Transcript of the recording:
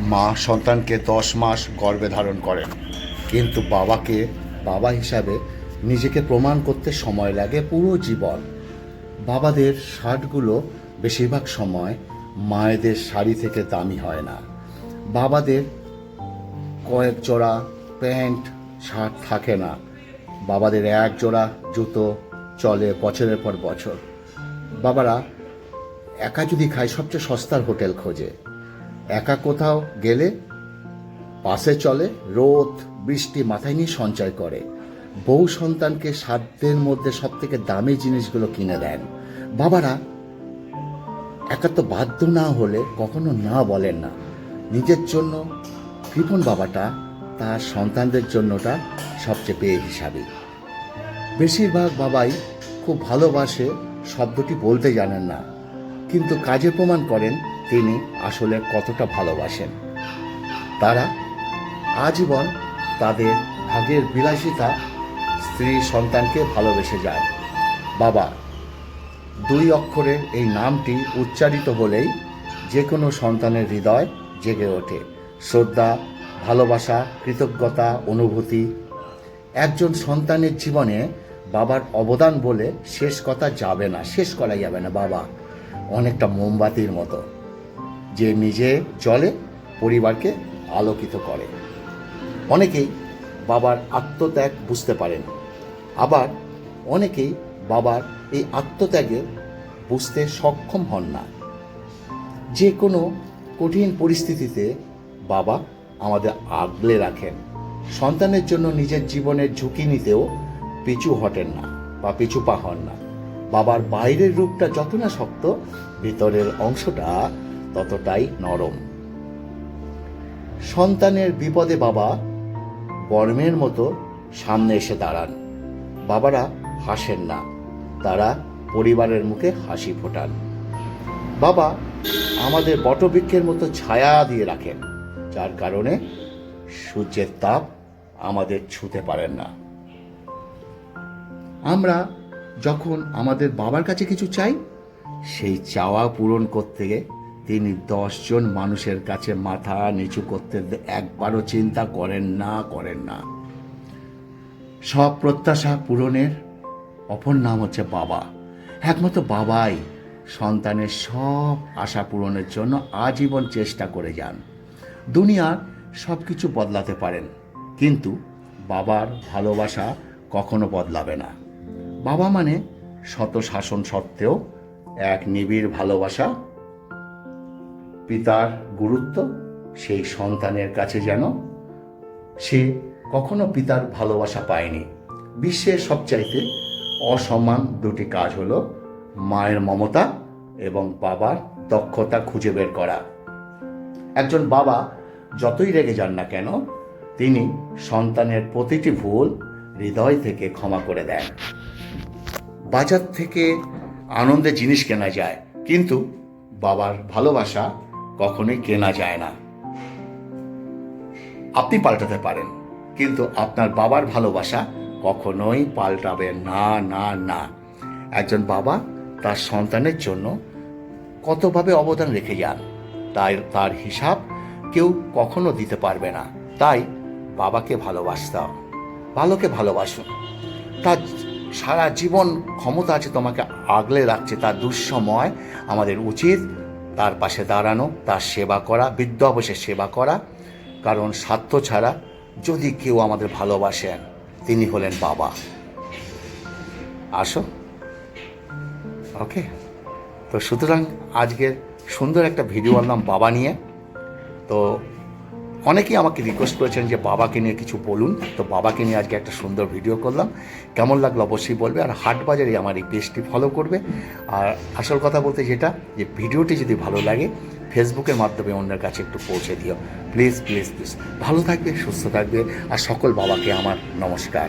মা সন্তানকে দশ মাস গর্ভে ধারণ করেন। কিন্তু বাবাকে, বাবা হিসাবে নিজেকে প্রমাণ করতে সময় লাগে পুরো জীবন। বাবাদের শার্টগুলো বেশিরভাগ সময় মায়েদের শাড়ি থেকে দামি হয় না। বাবাদের কয়েক জোড়া প্যান্ট, শার্ট থাকে না। বাবাদের এক জোড়া জুতো চলে বছরের পর বছর। বাবারা একা যদি খায়, সবচেয়ে সস্তার হোটেল খোঁজে। একা কোথাও গেলে, পাশে চলে, রোদ, বৃষ্টি মাথায় নিয়ে সঞ্চয় করে। বউ সন্তানকে সাধ্যের মধ্যে সব থেকে দামি জিনিসগুলো কিনে দেন। বাবারা, একা তো বাধ্য না হলে কখনো না বলেন না। নিজের জন্য, কৃপন বাবাটা তার সন্তানদের জন্যটা সবচেয়ে পেয়ে হিসাবে। বেশিরভাগ বাবাই খুব ভালোবাসে শব্দটি বলতে জানেন না, কিন্তু কাজে প্রমাণ করেন তিনি আসলে কতটা ভালোবাসেন। তারা আজীবন তাদের ভাগের বিলাসিতা স্ত্রী সন্তানকে ভালোবেসে যায়। বাবা, দুই অক্ষরের এই নামটি উচ্চারিত হলেই যে কোনো সন্তানের হৃদয় জেগে ওঠে। শ্রদ্ধা, ভালোবাসা, কৃতজ্ঞতা, অনুভূতি। একজন সন্তানের জীবনে বাবার অবদান বলে শেষ কথা যাবে না, শেষ করা যাবে না, বাবা। অনেকটা মোমবাতির মতো। যে নিজে জলে পরিবারকে আলোকিত করে। অনেকেই বাবার আত্মত্যাগ বুঝতে পারেন। আবার অনেকেই বাবার এই আত্মত্যাগের বুঝতে সক্ষম হন না। যে কোনো কঠিন পরিস্থিতিতে বাবা আমাদের আগলে রাখেন। সন্তানের জন্য নিজের জীবনের ঝুঁকি নিতেও পিছু হটেন না বা পিছু পা হন না। বাবার বাইরের রূপটা যত না শক্ত, ভিতরের অংশটা ততটাই নরম। সন্তানের বিপদে বাবা বর্মের মতো সামনে এসে দাঁড়ান। বাবারা হাসেন না, তারা পরিবারের মুখে হাসি ফোটান। বাবা আমাদের বটবৃক্ষের মতো ছায়া দিয়ে রাখেন, যার কারণে সূর্যের তাপ আমাদের ছুতে পারেন না। আমরা যখন আমাদের বাবার কাছে কিছু চাই, সেই চাওয়া পূরণ করতে তিনি দশজন মানুষের কাছে মাথা নিচু করতে একবারও চিন্তা করেন না করেন না। সব প্রত্যাশা পূরণের অপর নাম হচ্ছে বাবা। একমাত্র বাবাই সন্তানের সব আশা পূরণের জন্য আজীবন চেষ্টা করে যান। দুনিয়ার সব কিছু বদলাতে পারেন, কিন্তু বাবার ভালোবাসা কখনো বদলাবে না। বাবা মানে শত শাসন সত্ত্বেও এক নিবিড় ভালোবাসা পিতার গুরুত্ব, সেই সন্তানের কাছে যেন সে কখনো পিতার ভালোবাসা পায়নি। বিশ্বের সবচাইতে অসম্মান দুটি কাজ হলো মায়ের মমতা এবং বাবার দক্ষতা খুঁজে বের করা। একজন বাবা যতই রেগে যান না কেন, তিনি সন্তানের প্রতিটি ভুল হৃদয় থেকে ক্ষমা করে দেন। বাজার থেকে আনন্দে জিনিস কেনা যায়, কিন্তু বাবার ভালোবাসা কখনোই কেনা যায় না। আপনি পাল্টাতে পারেন, কিন্তু আপনার বাবার ভালোবাসা কখনোই পাল্টাবে না না না। একজন বাবা তার সন্তানের জন্য কতভাবে অবদান রেখে যান, তাই তার হিসাব কেউ কখনো দিতে পারবে না। তাই বাবাকে ভালোবাসতে হবে। ভালোকে ভালোবাসুন। তার সারা জীবন ক্ষমতা আছে তোমাকে আগলে রাখছে, তার দুঃসময় আমাদের উচিত তার পাশে দাঁড়ানো, তার সেবা করা, বৃদ্ধ অবশ্যই সেবা করা, কারণ স্বার্থ ছাড়া যদি কেউ আমাদের ভালোবাসেন, তিনি হলেন বাবা। আসো। ওকে। তো সুতরাং আজকের সুন্দর একটা ভিডিও আনলাম বাবা নিয়ে। তো অনেকেই আমাকে রিকোয়েস্ট করেছেন যে বাবাকে নিয়ে কিছু বলুন। তো বাবাকে নিয়ে আজকে একটা সুন্দর ভিডিও করলাম। কেমন লাগল অবশ্যই বলবে। আর হাট বাজারে আমার এই পেজটি ফলো করবে। আর আসল কথা বলতে যেটা, যে ভিডিওটি যদি ভালো লাগে ফেসবুকের মাধ্যমে অন্যের কাছে একটু পৌঁছে দিও। প্লিজ প্লিজ প্লিজ ভালো থাকবে, সুস্থ থাকবে। আর সকল বাবাকে আমার নমস্কার।